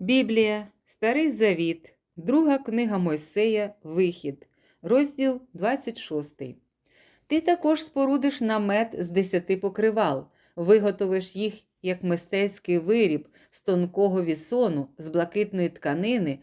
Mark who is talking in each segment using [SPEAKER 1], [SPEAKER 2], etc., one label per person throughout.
[SPEAKER 1] Біблія, Старий Завіт, Друга книга Мойсея, Вихід, розділ 26. Ти також спорудиш намет з десяти покривал, виготовиш їх як мистецький виріб з тонкого вісону, з блакитної тканини,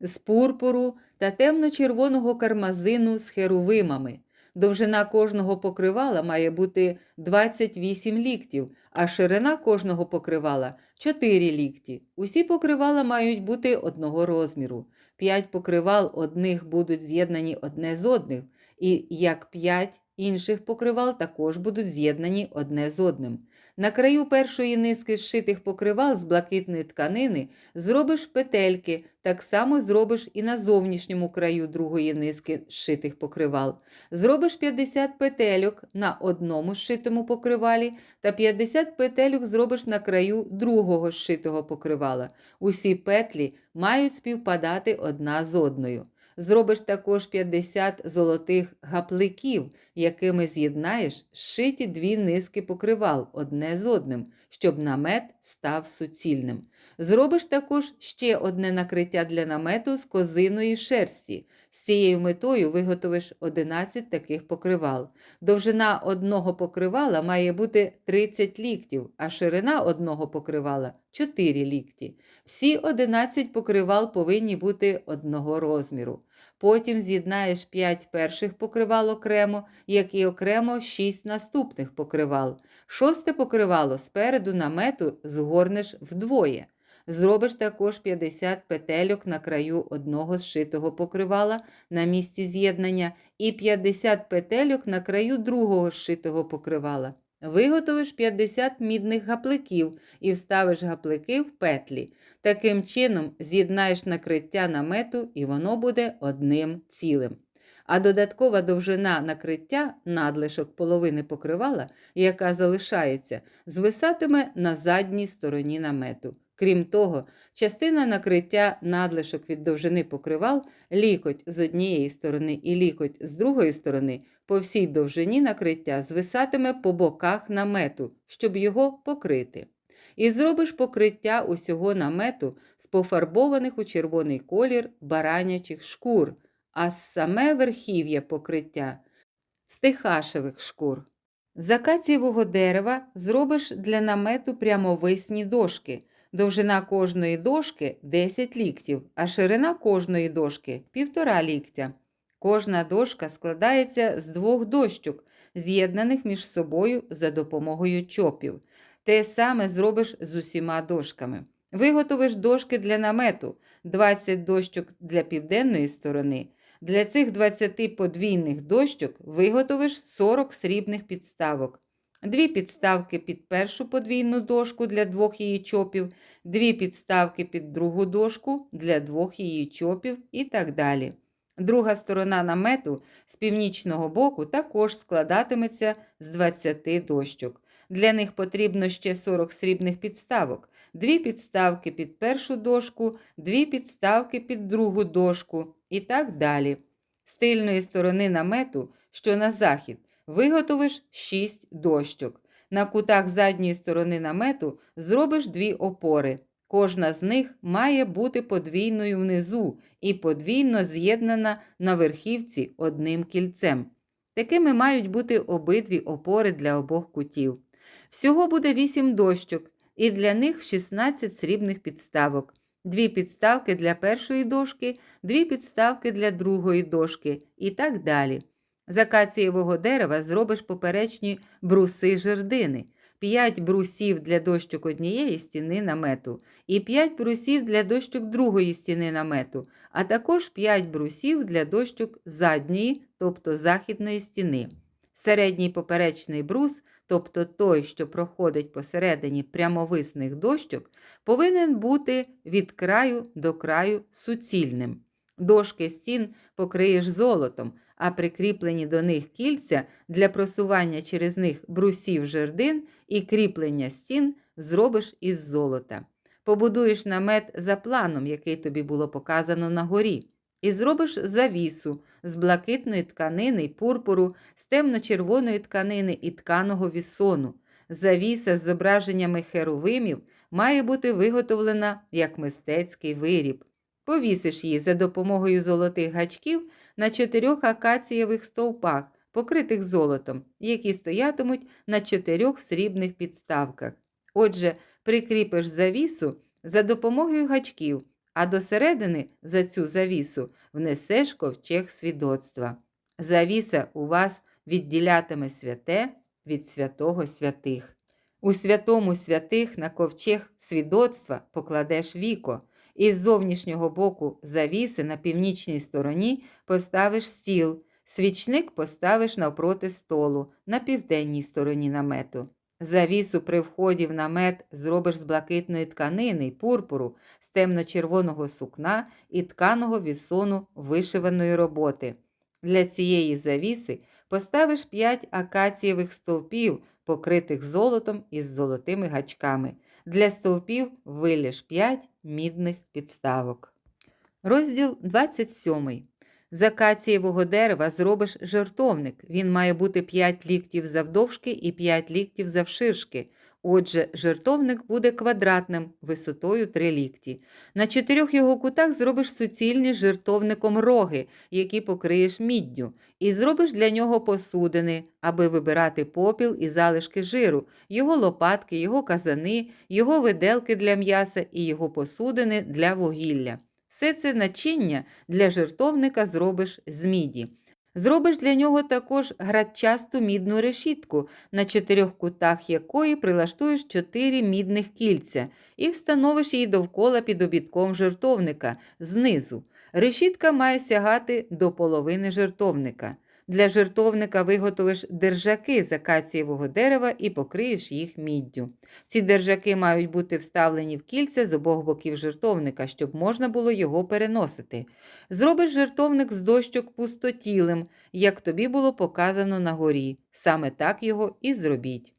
[SPEAKER 1] з пурпуру та темно-червоного кармазину з херувимами. Довжина кожного покривала має бути 28 ліктів, а ширина кожного покривала 4 лікті. Усі покривала мають бути одного розміру. П'ять покривал одних будуть з'єднані одне з одних, і як п'ять інших покривал також будуть з'єднані одне з одним. На краю першої низки зшитих покривал з блакитної тканини зробиш петельки, так само зробиш і на зовнішньому краю другої низки зшитих покривал. Зробиш 50 петельок на одному зшитому покривалі та 50 петельок зробиш на краю другого зшитого покривала. Усі петлі мають співпадати одна з одною. Зробиш також 50 золотих гапликів, якими з'єднаєш шиті дві низки покривал одне з одним, щоб намет став суцільним. Зробиш також ще одне накриття для намету з козиної шерсті. З цією метою виготовиш 11 таких покривал. Довжина одного покривала має бути 30 ліктів, а ширина одного покривала 4 лікті. Всі 11 покривал повинні бути одного розміру. Потім з'єднаєш 5 перших покривал окремо, як і окремо 6 наступних покривал. Шосте покривало спереду намету згорнеш вдвоє. Зробиш також 50 петельок на краю одного зшитого покривала на місці з'єднання і 50 петельок на краю другого зшитого покривала. Виготовиш 50 мідних гапликів і вставиш гаплики в петлі. Таким чином з'єднаєш накриття намету і воно буде одним цілим. А додаткова довжина накриття надлишок половини покривала, яка залишається, звисатиме на задній стороні намету. Крім того, частина накриття надлишок від довжини покривал, лікоть з однієї сторони і лікоть з другої сторони, по всій довжині накриття звисатиме по боках намету, щоб його покрити. І зробиш покриття усього намету з пофарбованих у червоний колір баранячих шкур, а саме верхів'я покриття з тихашевих шкур. З акацієвого дерева зробиш для намету прямовисні дошки. Довжина кожної дошки 10 ліктів, а ширина кожної дошки 1,5 ліктя. Кожна дошка складається з двох дощок, з'єднаних між собою за допомогою чопів. Те саме зробиш з усіма дошками. Виготовиш дошки для намету, 20 дощок для південної сторони. Для цих 20 подвійних дощок виготовиш 40 срібних підставок. Дві підставки під першу подвійну дошку для двох її чопів, дві підставки під другу дошку для двох її чопів і так далі. Друга сторона намету з північного боку також складатиметься з 20 дощок. Для них потрібно ще 40 срібних підставок, дві підставки під першу дошку, дві підставки під другу дошку і так далі. З тильної сторони намету, що на захід, виготовиш 6 дощок. На кутах задньої сторони намету зробиш дві опори. Кожна з них має бути подвійною внизу і подвійно з'єднана на верхівці одним кільцем. Такими мають бути обидві опори для обох кутів. Всього буде 8 дощок, і для них 16 срібних підставок. Дві підставки для першої дошки, дві підставки для другої дошки і так далі. З акацієвого дерева зробиш поперечні бруси жердини, 5 брусів для дощок однієї стіни намету і 5 брусів для дощок другої стіни намету, а також 5 брусів для дощок задньої, тобто західної стіни. Середній поперечний брус, тобто той, що проходить посередині прямовисних дощок, повинен бути від краю до краю суцільним. Дошки стін покриєш золотом, а прикріплені до них кільця для просування через них брусів жердин і кріплення стін зробиш із золота. Побудуєш намет за планом, який тобі було показано на горі, і зробиш завісу з блакитної тканини й пурпуру, з темно-червоної тканини і тканого вісону. Завіса з зображеннями херовимів має бути виготовлена як мистецький виріб. Повісиш її за допомогою золотих гачків на чотирьох акацієвих стовпах, покритих золотом, які стоятимуть на чотирьох срібних підставках. Отже, прикріпиш завісу за допомогою гачків, а до середини за цю завісу внесеш ковчег свідоцтва. Завіса у вас відділятиме святе від святого святих. У святому святих на ковчег свідоцтва покладеш віко, і з зовнішнього боку завіси на північній стороні поставиш стіл, свічник поставиш навпроти столу на південній стороні намету. Завісу при вході в намет зробиш з блакитної тканини й пурпуру, з темно-червоного сукна і тканого вісону вишиваної роботи. Для цієї завіси поставиш п'ять акацієвих стовпів, покритих золотом із золотими гачками. Для стовпів виліж 5 мідних підставок. Розділ 27. З акацієвого дерева зробиш жертовник. Він має бути 5 ліктів завдовжки і 5 ліктів завширшки. Отже, жертовник буде квадратним висотою 3 лікті. На чотирьох його кутах зробиш суцільні з жертовником роги, які покриєш міддю, і зробиш для нього посудини, аби вибирати попіл і залишки жиру, його лопатки, його казани, його виделки для м'яса і його посудини для вугілля. Все це начиння для жертовника зробиш з міді. Зробиш для нього також градчасту мідну решітку, на чотирьох кутах якої прилаштуєш чотири мідних кільця і встановиш її довкола під обідком жертовника знизу. Решітка має сягати до половини жертовника. Для жертовника виготовиш держаки з акацієвого дерева і покриєш їх міддю. Ці держаки мають бути вставлені в кільця з обох боків жертовника, щоб можна було його переносити. Зробиш жертовник з дощок пустотілим, як тобі було показано на горі. Саме так його і зробіть.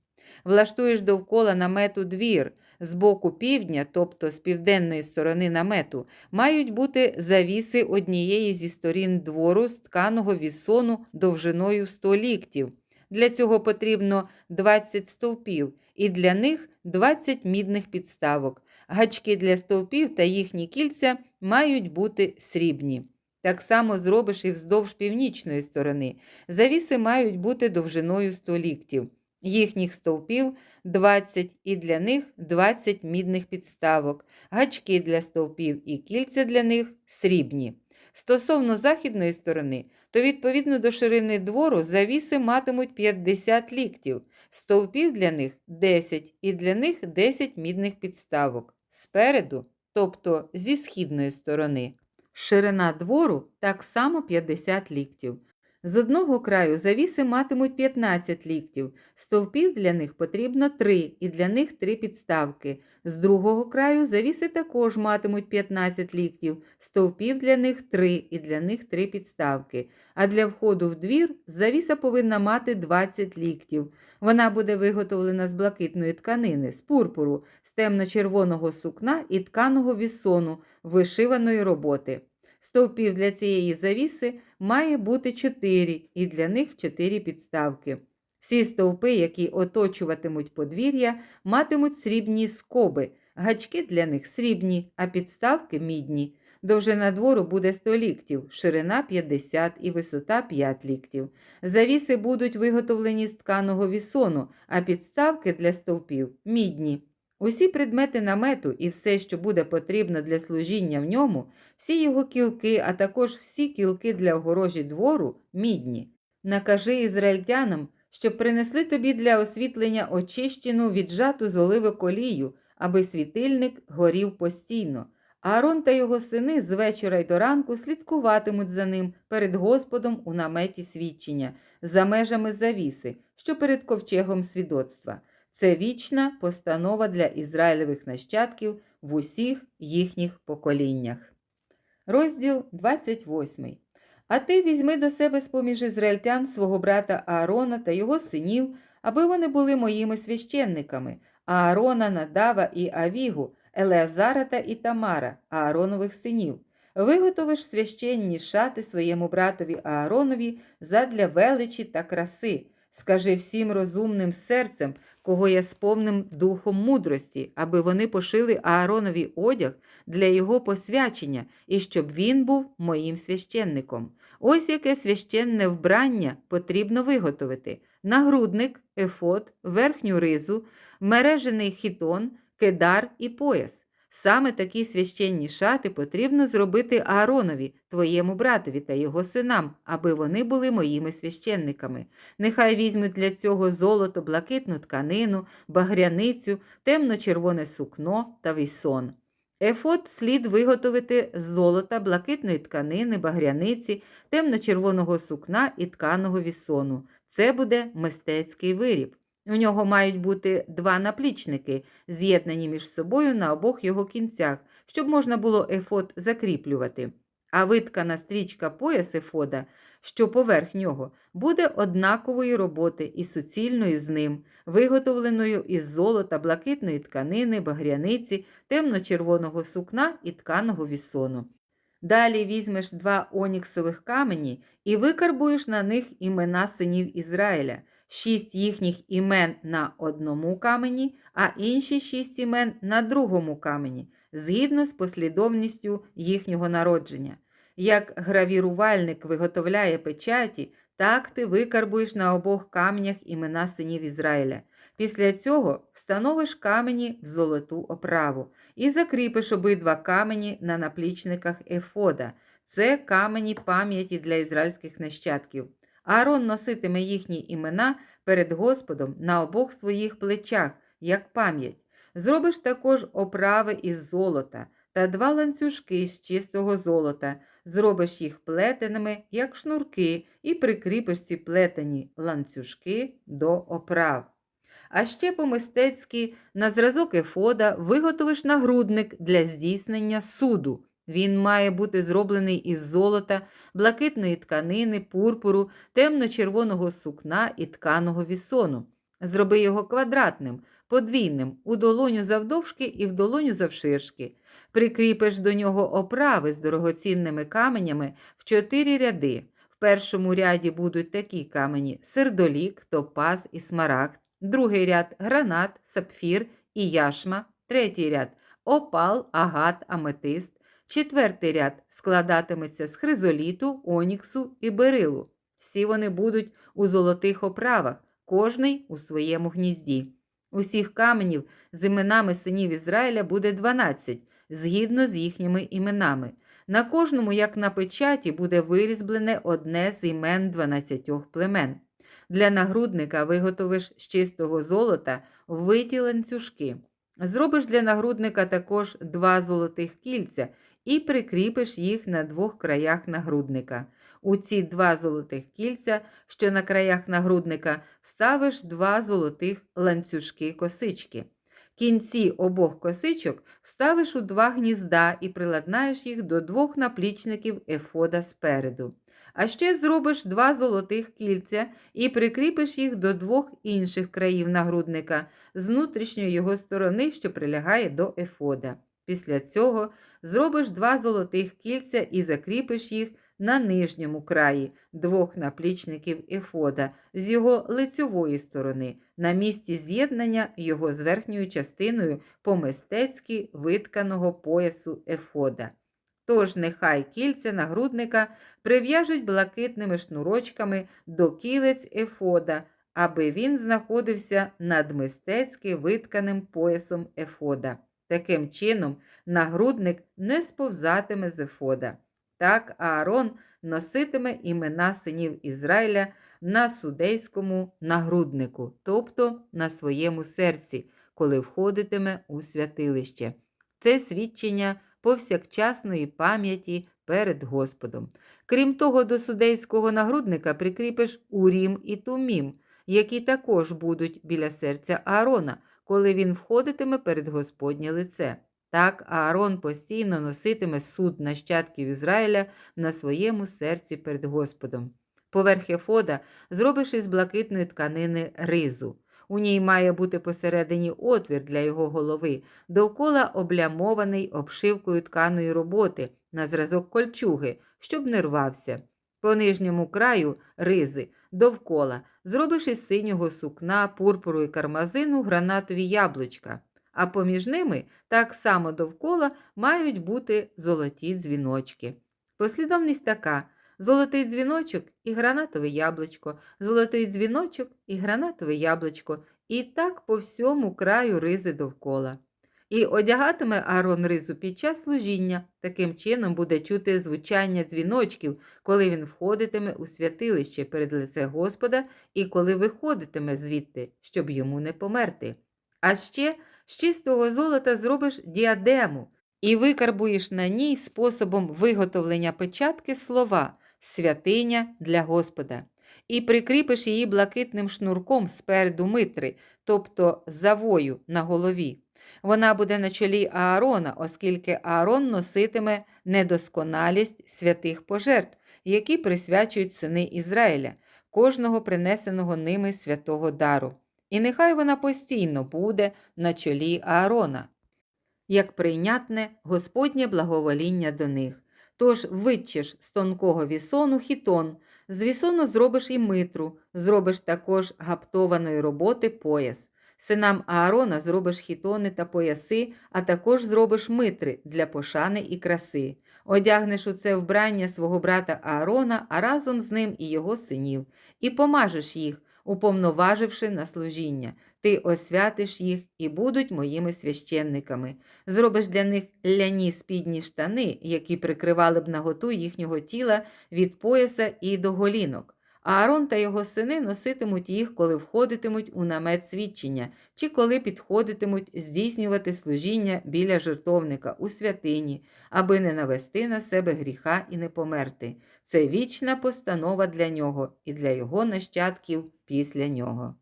[SPEAKER 1] Влаштуєш довкола намету двір. З боку півдня, тобто з південної сторони намету, мають бути завіси однієї зі сторін двору з тканого вісону довжиною 100 ліктів. Для цього потрібно 20 стовпів, і для них 20 мідних підставок. Гачки для стовпів та їхні кільця мають бути срібні. Так само зробиш і вздовж північної сторони. Завіси мають бути довжиною 100 ліктів. Їхніх стовпів 20 і для них 20 мідних підставок, гачки для стовпів і кільця для них срібні. Стосовно західної сторони, то відповідно до ширини двору завіси матимуть 50 ліктів, стовпів для них 10 і для них 10 мідних підставок. Спереду, тобто зі східної сторони. Ширина двору так само 50 ліктів. З одного краю завіси матимуть 15 ліктів, стовпів для них потрібно 3 і для них 3 підставки. З другого краю завіси також матимуть 15 ліктів, стовпів для них 3 і для них 3 підставки. А для входу в двір завіса повинна мати 20 ліктів. Вона буде виготовлена з блакитної тканини, з пурпуру, з темно-червоного сукна і тканого вісону, вишиваної роботи. Стовпів для цієї завіси має бути 4, і для них 4 підставки. Всі стовпи, які оточуватимуть подвір'я, матимуть срібні скоби, гачки для них срібні, а підставки мідні. Довжина двору буде 100 ліктів, ширина 50 і висота 5 ліктів. Завіси будуть виготовлені з тканого вісону, а підставки для стовпів мідні. Усі предмети намету і все, що буде потрібно для служіння в ньому, всі його кілки, а також всі кілки для огорожі двору мідні. Накажи ізраїльтянам, щоб принесли тобі для освітлення очищену віджату з оливок олію, аби світильник горів постійно. Аарон та його сини з вечора й до ранку слідкуватимуть за ним перед Господом у наметі свідчення, за межами завіси, що перед ковчегом свідоцтва. Це вічна постанова для Ізраїлевих нащадків в усіх їхніх поколіннях. Розділ 28. А ти візьми до себе з-поміж ізраїльтян свого брата Аарона та його синів, аби вони були моїми священниками, Аарона, Надава і Авігу, Елеазара та Ітамара, Ааронових синів. Виготовиш священні шати своєму братові Ааронові задля величі та краси. Скажи всім розумним серцем, кого я сповним духом мудрості, аби вони пошили Ааронові одяг для його посвячення і щоб він був моїм священником. Ось яке священне вбрання потрібно виготовити: нагрудник, ефот, верхню ризу, мережений хітон, кедар і пояс. Саме такі священні шати потрібно зробити Ааронові, твоєму братові та його синам, аби вони були моїми священниками. Нехай візьмуть для цього золото, блакитну тканину, багряницю, темно-червоне сукно та вісон. Ефот слід виготовити з золота, блакитної тканини, багряниці, темно-червоного сукна і тканого вісону. Це буде мистецький виріб. У нього мають бути два наплічники, з'єднані між собою на обох його кінцях, щоб можна було ефод закріплювати. А виткана стрічка пояс ефода, що поверх нього, буде однакової роботи і суцільною з ним, виготовленою із золота, блакитної тканини, багряниці, темно-червоного сукна і тканого вісону. Далі візьмеш два оніксових камені і викарбуєш на них імена синів Ізраїля, шість їхніх імен на одному камені, а інші шість імен на другому камені, згідно з послідовністю їхнього народження. Як гравірувальник виготовляє печаті, так ти викарбуєш на обох каменях імена синів Ізраїля. Після цього встановиш камені в золоту оправу і закріпиш обидва камені на наплічниках ефода. Це камені пам'яті для ізраїльських нащадків. Аарон носитиме їхні імена перед Господом на обох своїх плечах, як пам'ять. Зробиш також оправи із золота та два ланцюжки з чистого золота, зробиш їх плетеними, як шнурки, і прикріпиш ці плетені ланцюжки до оправ. А ще по-мистецьки на зразок ефода виготовиш нагрудник для здійснення суду. Він має бути зроблений із золота, блакитної тканини, пурпуру, темно-червоного сукна і тканого вісону. Зроби його квадратним, подвійним, у долоню завдовжки і в долоню завширшки. Прикріпиш до нього оправи з дорогоцінними каменями в чотири ряди. В першому ряді будуть такі камені сердолік, топаз і смарагд. Другий ряд гранат, сапфір і яшма. Третій ряд опал, агат, аметист. Четвертий ряд складатиметься з хризоліту, оніксу і берилу. Всі вони будуть у золотих оправах, кожний у своєму гнізді. Усіх каменів з іменами синів Ізраїля буде 12, згідно з їхніми іменами. На кожному, як на печаті, буде вирізблене одне з імен 12 племен. Для нагрудника виготовиш з чистого золота виті ланцюжки. Зробиш для нагрудника також два золотих кільця і прикріпиш їх на двох краях нагрудника. У ці два золотих кільця, що на краях нагрудника, вставиш два золотих ланцюжки косички. Кінці обох косичок вставиш у два гнізда і приладнаєш їх до двох наплічників ефода спереду. А ще зробиш два золотих кільця і прикріпиш їх до двох інших країв нагрудника з внутрішньої його сторони, що прилягає до ефода. Після цього зробиш два золотих кільця і закріпиш їх на нижньому краї двох наплічників ефода з його лицьової сторони, на місці з'єднання його з верхньою частиною по-мистецьки витканого поясу ефода. Тож нехай кільця нагрудника прив'яжуть блакитними шнурочками до кілець ефода, аби він знаходився над мистецьки витканим поясом ефода. Таким чином, нагрудник не сповзатиме з ефода. Так Аарон носитиме імена синів Ізраїля на судейському нагруднику, тобто на своєму серці, коли входитиме у святилище. Це свідчення повсякчасної пам'яті перед Господом. Крім того, до судейського нагрудника прикріпиш урім і тумім, які також будуть біля серця Аарона, коли він входитиме перед Господнє лице. Так Аарон постійно носитиме суд нащадків Ізраїля на своєму серці перед Господом. Поверх ефода зробиш із блакитної тканини ризу. У ній має бути посередині отвір для його голови, довкола облямований обшивкою тканої роботи на зразок кольчуги, щоб не рвався. По нижньому краю ризи довкола зробиш із синього сукна, пурпуру і кармазину гранатові яблучка, а поміж ними так само довкола мають бути золоті дзвіночки. Послідовність така: золотий дзвіночок і гранатове яблучко, золотий дзвіночок і гранатове яблучко, і так по всьому краю ризи довкола. І одягатиме Аарон ризу під час служіння. Таким чином буде чути звучання дзвіночків, коли він входитиме у святилище перед лице Господа і коли виходитиме звідти, щоб йому не померти. А ще з чистого золота зробиш діадему і викарбуєш на ній способом виготовлення печатки слова святиня для Господа, і прикріпиш її блакитним шнурком спереду митри, тобто завою на голові. Вона буде на чолі Аарона, оскільки Аарон носитиме недосконалість святих пожертв, які присвячують сини Ізраїля, кожного принесеного ними святого дару. І нехай вона постійно буде на чолі Аарона, як прийнятне Господнє благовоління до них. Тож витчеш з тонкого вісону хітон, з вісону зробиш і митру, зробиш також гаптованої роботи пояс. Синам Аарона зробиш хітони та пояси, а також зробиш митри для пошани і краси. Одягнеш у це вбрання свого брата Аарона, а разом з ним і його синів, і помажеш їх, уповноваживши на служіння. Ти освятиш їх і будуть моїми священниками. Зробиш для них ляні спідні штани, які прикривали б наготу їхнього тіла від пояса і до голінок. Аарон та його сини носитимуть їх, коли входитимуть у намет свідчення, чи коли підходитимуть здійснювати служіння біля жертовника у святині, аби не навести на себе гріха і не померти. Це вічна постанова для нього і для його нащадків після нього.